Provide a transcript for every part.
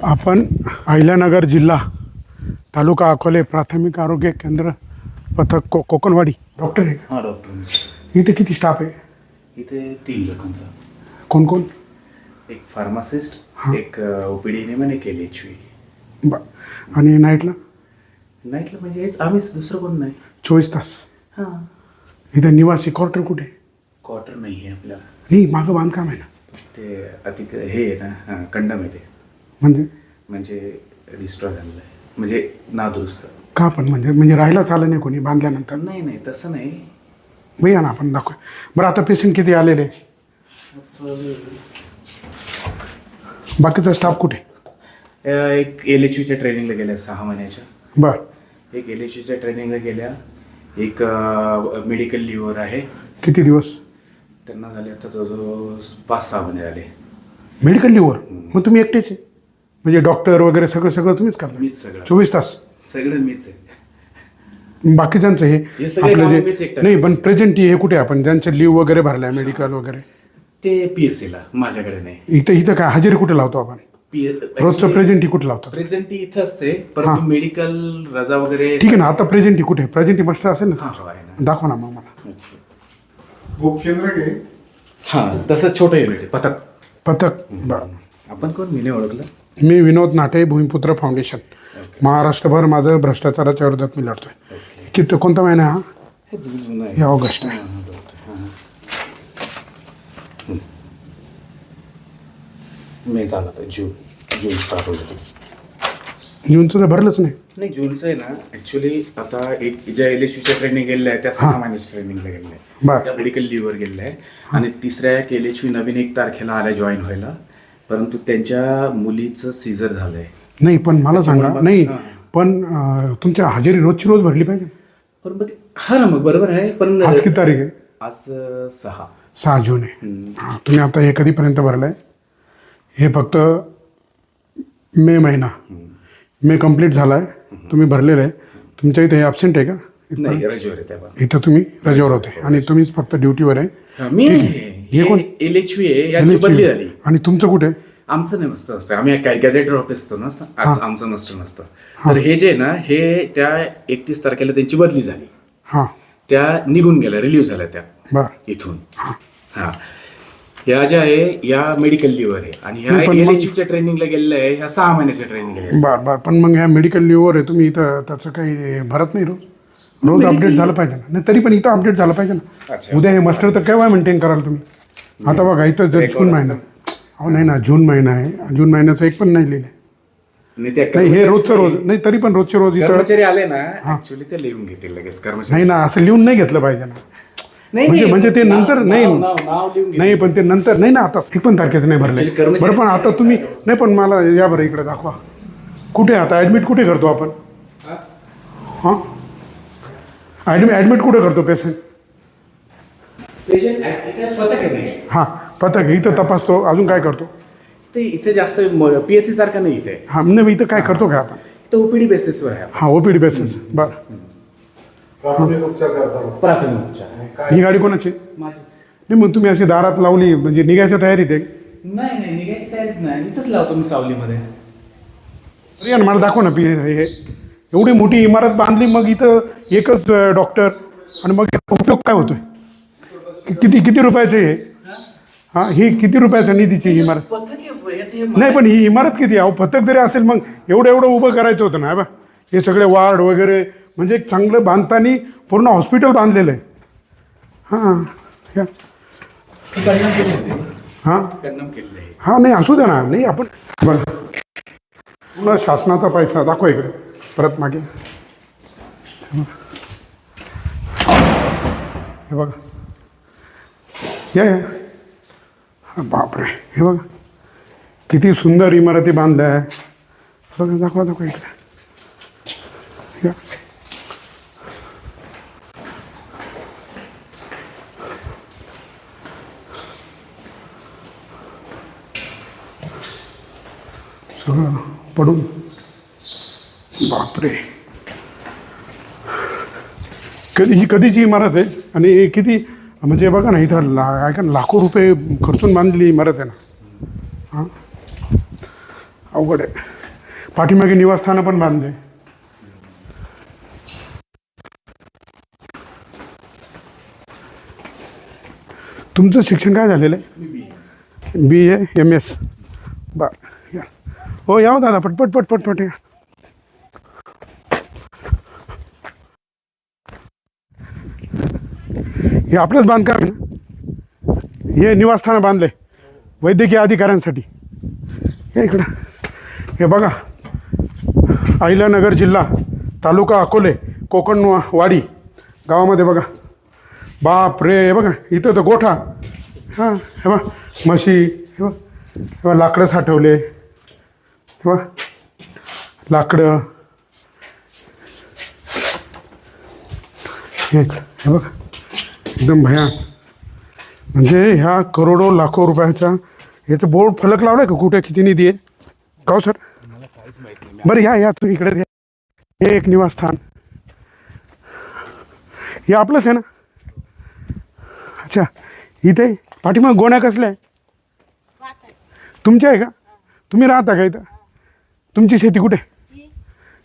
आपण अहिल्यानगर जिल्हा तालुका अकोले प्राथमिक आरोग्य केंद्र पथक को कोकणवाडी. डॉक्टर आहे का? हां डॉक्टर इथे किती स्टाफ आहे? इथे तीन लोकांचा. कोण कोण? एक फार्मासिस्ट हां. एक ओ पी डी एम आणि एक एल एच ब आणि नाईटला? नाईटला म्हणजे हेच आम्हीच दुसरं कोण नाही. चोवीस तास. हां. इथे निवासी क्वार्टर कुठे? आहे? क्वार्टर नाही आहे आपल्याला. नाही मागं बांधकाम आहे ना. ते अति हे आहे ना हां कंडम आहे ते. म्हणजे? म्हणजे डिस्ट्रॉय झालेलं आहे. म्हणजे नादुरुस्त. का पण? म्हणजे म्हणजे राहायला चाललं नाही कोणी बांधल्यानंतर? नाही नाही तसं नाही. मग या ना आपण दाखवू. बरं आता पेशंट किती आलेले? बाकीचा स्टाफ कुठे? अं, एक एल एच व्हीच्या ट्रेनिंगला गेल्या सहा महिन्याच्या. बरं. एक एल एच व्हीच्या ट्रेनिंगला गेल्या. एक मेडिकल लिव्हर आहे. किती दिवस? त्यांना झाले आता जवळजवळ पाच सहा महिने झाले. मेडिकल लिव्हर मग तुम्ही एकटेच आहे? म्हणजे डॉक्टर वगैरे सगळं सगळं तुम्हीच करता. मीच सगळं. चोवीस तास. सगळं मीच आहे. बाकीच्यांचं हे हे सगळे आपलं कामं मीच जे एकटा नाही पण प्रेझेंट हे कुठे आपण? ज्यांचं लिव्ह वगैरे भरलाय मेडिकल वगैरे. ते पी एस सीला माझ्याकडे नाही. इथं इथं काय हजेरी कुठे लावतो आपण? रोजचं प्रेझेंट ही कुठे लावतो प्रेझेंटी इथं असते परंतु मेडिकल रजा वगैरे ठीक आहे ना आता प्रेझेंट कुठे? प्रेझेंट मास्टर असेल हा ना? हो आहे ना. दाखवा ना मग मला. घे. हा तसं छोटं युनिट आहे पथक. पथक बरं. आपण कोण? मी नाही ओळखलं. मी विनोद नाटे भूमिपुत्र फाउंडेशन. महाराष्ट्रभर माझं भ्रष्टाचाराच्या विरोधात मी लढतोय. किती कोणता महिना आहे. हा हे ऑगस्ट आहे. मे झाला जून जून स्टार्ट जूनचं तर भरलंच नाही. नाही जूनचं आहे ना ॲक्च्युली आता एक ज्या एल एस यूच्या ट्रेनिंग गेलेल्या आहे त्या सहा महिन्याच्या ट्रेनिंगला गेलेल्या आहे बरं. त्या मेडिकल लिव्हर गेलेल्या आहे आणि तिसऱ्या एल एच नवीन एक तारखेला आल्या जॉईन व्हायला. परंतु त्यांच्या मुलीचं सीझर झालंय. नाही पण मला सांगा त्याच्यामुळे नाही पण अं, तुमच्या हजेरी रोजची रोज भरली पाहिजे? पण मग हा ना मग बरोबर आहे पण आज किती तारीख आहे? आज अं, सहा. सहा जून आहे. हां तुम्ही आता हे कधीपर्यंत भरलाय? हे फक्त मे महिना. मे कंप्लीट झाला आहे तुम्ही भरलेलं आहे. तुमच्या इथे हे ॲबसेंट आहे का? नाही रजेवर आहे. इथं तुम्ही रजेवर होते. आणि तुम्हीच फक्त ड्युटीवर आहे. हा, मी हे कोण? एल एच आहे यांची बदली झाली. आणि तुमचं कुठे? आमचं नाही नसतं असतं आम्ही काय गॅझेटर ऑफिस असतो नसतं आमचं नसतं नसतं तर हे जे आहे ना हे त्या एकतीस तारखेला त्यांची बदली झाली. हां. त्या निघून गेल्या रिलीव्ह झाल्या त्या. बरं. इथून. हा. ह्या ज्या आहे या मेडिकल लिव्हर आहे. आणि ह्या एल एच च्या ट्रेनिंगला गेलेल्या आहे ह्या सहा महिन्याच्या ट्रेनिंग गेल्या बरं बरं. पण मग ह्या मेडिकल लिव्हर आहे तुम्ही इथं त्याचं काही भरत नाही रोज? रोज अपडेट झालं पाहिजे ना. नाही तरी पण इथं अपडेट झालं पाहिजे ना. अच्छा. उद्या हे मास्टर तर केव्हा मेंटेन कराल तुम्ही? आता बघा इथं जर जून महिना. अहो नाही ना जून महिना आहे. जून महिन्याचं एक पण नाही लिहिलं नाही हे रोजचं रोज नाही तरी पण रोजचे रोज इथं आले ना ऍक्च्युली ते लिहून घेतील लगेच कर्मचारी. नाही ना असं लिहून नाही घेतलं पाहिजे ना. नाही, म्हणजे. म्हणजे ते नंतर नाही. नाही पण ते नंतर नाही ना आता एक पण तारखेचं नाही भरलं बरं पण आता तुम्ही नाही पण मला या बरं इकडे दाखवा. कुठे आता? ॲडमिट कुठे करतो आपण? हा? हां ॲडमिट ॲडमिट कुठे करतो पेशंट नाही हां पथक इथं तपासतो. अजून काय करतो? ते इथे जास्त पीएससी सारखं नाही इथे. हां नाही इथं काय करतो काय आपण? ओपीडी बेसिसवर आहे हां ओ पी डी बेसिस बरं. प्राथमिक उपचार प्राथमिक उपचार. ही गाडी कोणाची? माझीच नाही मग तुम्ही अशी दारात लावली म्हणजे निघायच्या तयारीत आहे? नाही नाही निघायची तयारीत नाही. इथंच लावतो मी सावलीमध्ये. मला दाखव ना पी हे. एवढी मोठी इमारत बांधली मग इथं एकच डॉक्टर आणि मग उपयोग काय होतोय? किती किती रुपयाचे हे? हां ही किती रुपयाच्या निधीची इमारत? नाही पण ही इमारत किती? आहे अहो पथक जरी असेल मग एवढं एवढं उभं करायचं होतं ना हे बा. हे सगळे वार्ड वगैरे म्हणजे एक चांगलं बांधतानी पूर्ण हॉस्पिटल बांधलेलं आहे. हां हे. हां? हां नाही असू द्या ना. नाही आपण बरं. पूर्ण शासनाचा पैसा दाखवा इकडे. परत मागे. हे बघा. या या. बापरे. हे बघा. किती सुंदर इमारती बांधल्या. आहे बघा दाखवा दाखवा इकडे. या. सगळं पडून. बापरे. कधी ही कधीची इमारत आहे? आणि हे किती म्हणजे बघा ना इथं ला काय का लाखो रुपये खर्चून बांधलेली इमारत आहे ना. हां? अवघड आहे. पाठीमागे निवासस्थानं पण बांधले तुमचं शिक्षण काय झालेलं आहे? B A. M S. बर या. हो या हो दादा पटपट पटपट पट या. हे आपलंच बांधकाम आहे ना? हे निवासस्थानं बांधले वैद्यकीय अधिकाऱ्यांसाठी. हे इकडं. हे बघा. अहिल्यानगर जिल्हा तालुका अकोले कोकण वाडी. गावामध्ये बघा. बाप रे हे बघा. इथं तर गोठा. हां हे बघ. म्हशी हे बघ. हे बघ लाकडं साठवले. हे बघ. लाकडं. हे इकडं. हे बघा. एकदम भया. म्हणजे ह्या करोडो लाखो रुपयाचा याचं बोर्ड फलक लावलाय का? कुठे किती निधी आहे? का हो, सर? बरं या या तुम्ही इकडे या. हे एक निवासस्थान. हे आपलंच आहे ना? अच्छा इथे पाठीमाग गोण्या कसल्या आहे तुमच्या आहे का? तुम्ही राहता का इथं? तुमची शेती कुठे?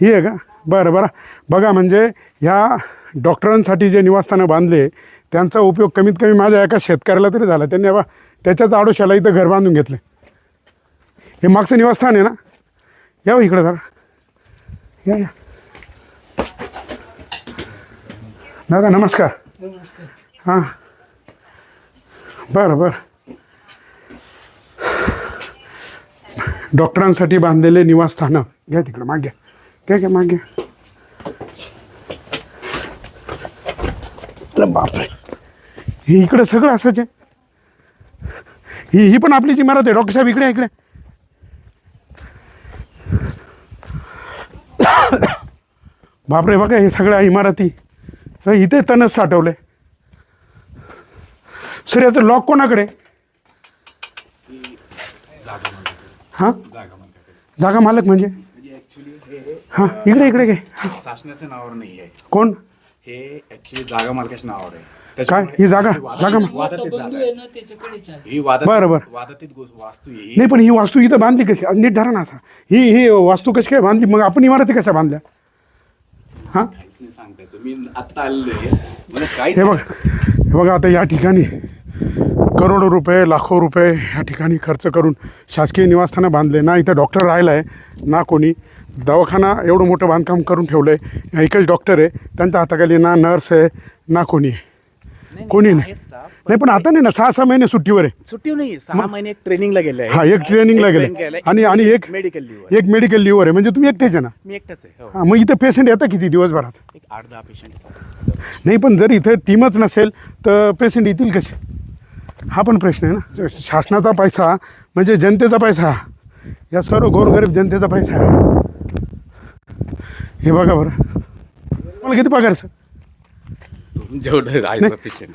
ही आहे का? बरं बरं. बघा म्हणजे ह्या डॉक्टरांसाठी जे निवासस्थानं बांधले त्यांचा उपयोग कमीत कमी माझ्या एका शेतकऱ्याला तरी झाला. त्यांनी बा त्याच्याच आडोशाला इथं घर बांधून घेतलं. हे मागचं निवासस्थान आहे ना? या हो इकडं जरा. या या. दादा नमस्कार. हां. बरं बरं. डॉक्टरांसाठी बांधलेले निवासस्थानं. घ्या तिकडं माग. घ्या घ्या घ्या माग. घ्या बापरे. हे इकडं सगळं असंच आहे ही ही पण आपलीच इमारत आहे. डॉक्टर साहेब इकडे इकडे बापरे बघा हे सगळ्या इमारती. इथे तणस साठवले. सर याचं लॉक कोणाकडे? हां? जागा मालक म्हणजे? हां इकडे इकडे घे. शासनाच्या नावावर नाही आहे. कोण? हे ऍक्च्युली जागा मालकाच्या नावावर आहे. काय? ही जागा? जागा मा- वादातीत बंधू जागा आहे. आहे ना त्याच्याकडेच आहे. ही वादातीत बरं, बरं. वादातीत गो- वास्तू आहे ही. नाही पण ही वास्तू इथं बांधली कशी? नीट धरा ना असा. ही ही वास्तू कशी काय बांधली? मग आपण इमारती कशा बांधल्या? हां? काहीच नाही सांगता यायचं. मी आत्ता आलेलो आहे. मला काहीच हे बघ. हे बघा आता या ठिकाणी. करोडो रुपये लाखो रुपये ह्या ठिकाणी खर्च करून शासकीय निवासस्थानं बांधले. ना इथं डॉक्टर राहिला आहे ना कोणी. दवाखाना एवढं मोठं बांधकाम करून ठेवलं आहे एकच डॉक्टर आहे त्यांच्या हाताखाली ना नर्स आहे ना कोणी आहे. कोणी नाही. नाही पण आता नाही ना सहा सहा महिने सुट्टीवर आहे. सुट्टी नाही सहा महिने एक ट्रेनिंगला गेले हा एक ट्रेनिंगला गेले. आणि आणि एक मेडिकल लिव्हर एक मेडिकल लिव्हर आहे. म्हणजे तुम्ही एकटेच आहे ना? मी एकटाच आहे हो. हां मग इथं पेशंट येतं किती दिवसभरात? एक आठ दहा पेशंट नाही पण जर इथं टीमच नसेल तर पेशंट येतील कसे? हा पण प्रश्न आहे ना. शासनाचा पैसा म्हणजे जनतेचा पैसा. या सर्व गोरगरीब जनतेचा पैसा आहे. हे बघा बरं. मला किती पगार आहे, सर? जेवढं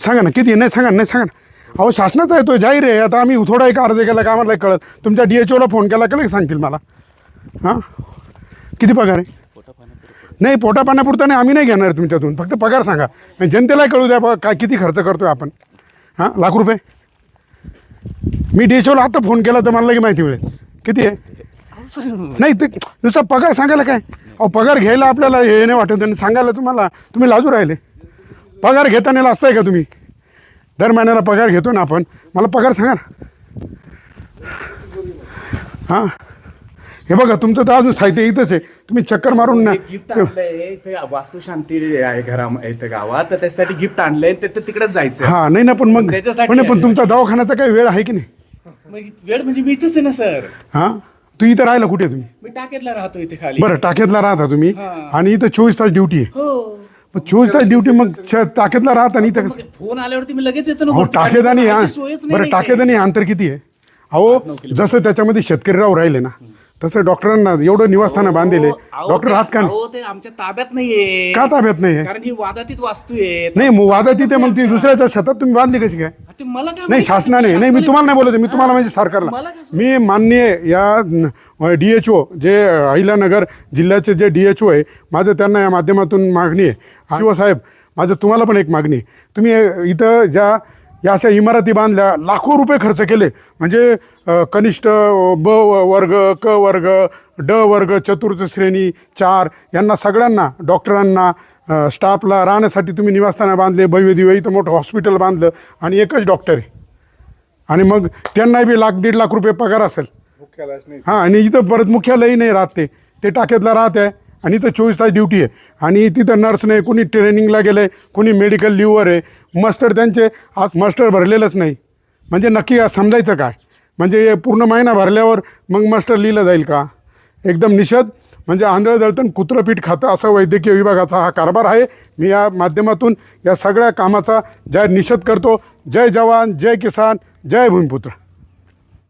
सांगा ना किती? नाही सांगा नाही सांगा ना. अहो शासनाचा आहे तो जाहीर आहे. आता आम्ही थोडा एक अर्ज केला का आम्हाला कळत तुमच्या डी एच ओला फोन केला का सांगतील मला. हां? किती पगार आहे? नाही पोटा पाण्यापुरता नाही आम्ही नाही घेणार तुमच्यातून. फक्त पगार सांगा. म्हणजे जनतेला कळू द्या बघा काय किती खर्च करतोय आपण. हां? लाख रुपये? मी डी एच ओला आता फोन केला तर मला लगे माहिती मिळेल. किती आहे? नाही ते नुसता पगार सांगायला काय? अहो पगार घ्यायला आपल्याला हे नाही वाटत आणि सांगायला तुम्हाला तुम्ही लाजू राहिले. पगार घेताना असताय का तुम्ही? दर महिन्याला पगार घेतो ना आपण. मला पगार सांगा ना. हां? हे बघा तुमचं तर अजून साहित्य इथंच आहे. तुम्ही चक्कर मारून ना गिफ्ट आणलंय. इथे वास्तू शांती आहे घरा इथं गावात. तर त्याच्यासाठी गिफ्ट आणलंय. ते तर तिकडेच जायचं हां नाही ना पण मग त्याच्यासाठी पण पण. तुमचा दवाखान्याचा काही वेळ आहे की नाही? मग वेळ म्हणजे मी इथंच आहे ना सर. हां? तू इथं राहिला कुठे तुम्ही? मी टाकेतला राहतो इथे खाली. बरं टाक्यातला राहता तुम्ही. आणि इथं चोवीस तास ड्युटी आहे. हो. मग चोवीस तास ड्युटी मग च- टाक्यातला राहता आणि इथं कसं? फोन आल्यावरती मी लगेच येतो ना अहो. टाकेद आणि राहायची सोयच नाही बरं इथे. टाकेद आणि अंतर किती आहे? अहो जसं त्याच्यामध्ये शेतकरी राव राहिले ना तसं डॉक्टरांना एवढं निवासस्थानं बांधलेले. अहो, डॉक्टर ते- राहत का नाही? अहो, ते आमच्या ताब्यात नाहीये. का ताब्यात नाही आहे कारण ही वादातीत वास्तू आहे. नाही मग वादा तिथे मग ती दुसऱ्याच्या शेतात तुम्ही बांधली कशी काय? ते मला काय नाही माहिती? शासनाने नाही मी तुम्हाला नाही बोलत आहे, मी तुम्हाला म्हणजे मला सरकारला. कसं? मी मान्य या डी एच ओ जे अहिल्यानगर जिल्ह्याचे जे डी एच ओ आहे माझं त्यांना या माध्यमातून मागणी आहे. शिवसाहेब माझं तुम्हाला पण एक मागणी आहे. तुम्ही इथं ज्या या अशा इमारती बांधल्या लाखो रुपये खर्च केले. म्हणजे कनिष्ठ ब वर्ग क वर्ग ड वर्ग चतुर्थ श्रेणी चार यांना सगळ्यांना डॉक्टरांना स्टाफला राहण्यासाठी तुम्ही निवासस्थानं बांधले भव्य दिव्य इथं मोठं हॉस्पिटल बांधलं आणि एकच डॉक्टर आहे. आणि मग त्यांना बी लाख दीड लाख रुपये पगार असेल. हां आणि इथं परत मुख्यालयही नाही राहत ते. ते टाक्यातला राहत आहे. आणि इथं चोवीस तास ड्युटी आहे. आणि तिथं नर्स नाही कोणी ट्रेनिंगला गेलं आहे कोणी मेडिकल लिव्हवर आहे. मास्टर त्यांचे आज मास्टर भरलेलंच नाही. म्हणजे नक्की समजायचं काय? म्हणजे पूर्ण महिना भरल्यावर मग मास्टर लिहिलं जाईल का? एकदम निषेध. म्हणजे आंधळ दळतण कुत्रपीठ खातं असं वैद्यकीय विभागाचा हा कारभार आहे. मी या माध्यमातून या सगळ्या कामाचा जय निषेध करतो. जय जवान जय किसान जय भूमिपुत्र.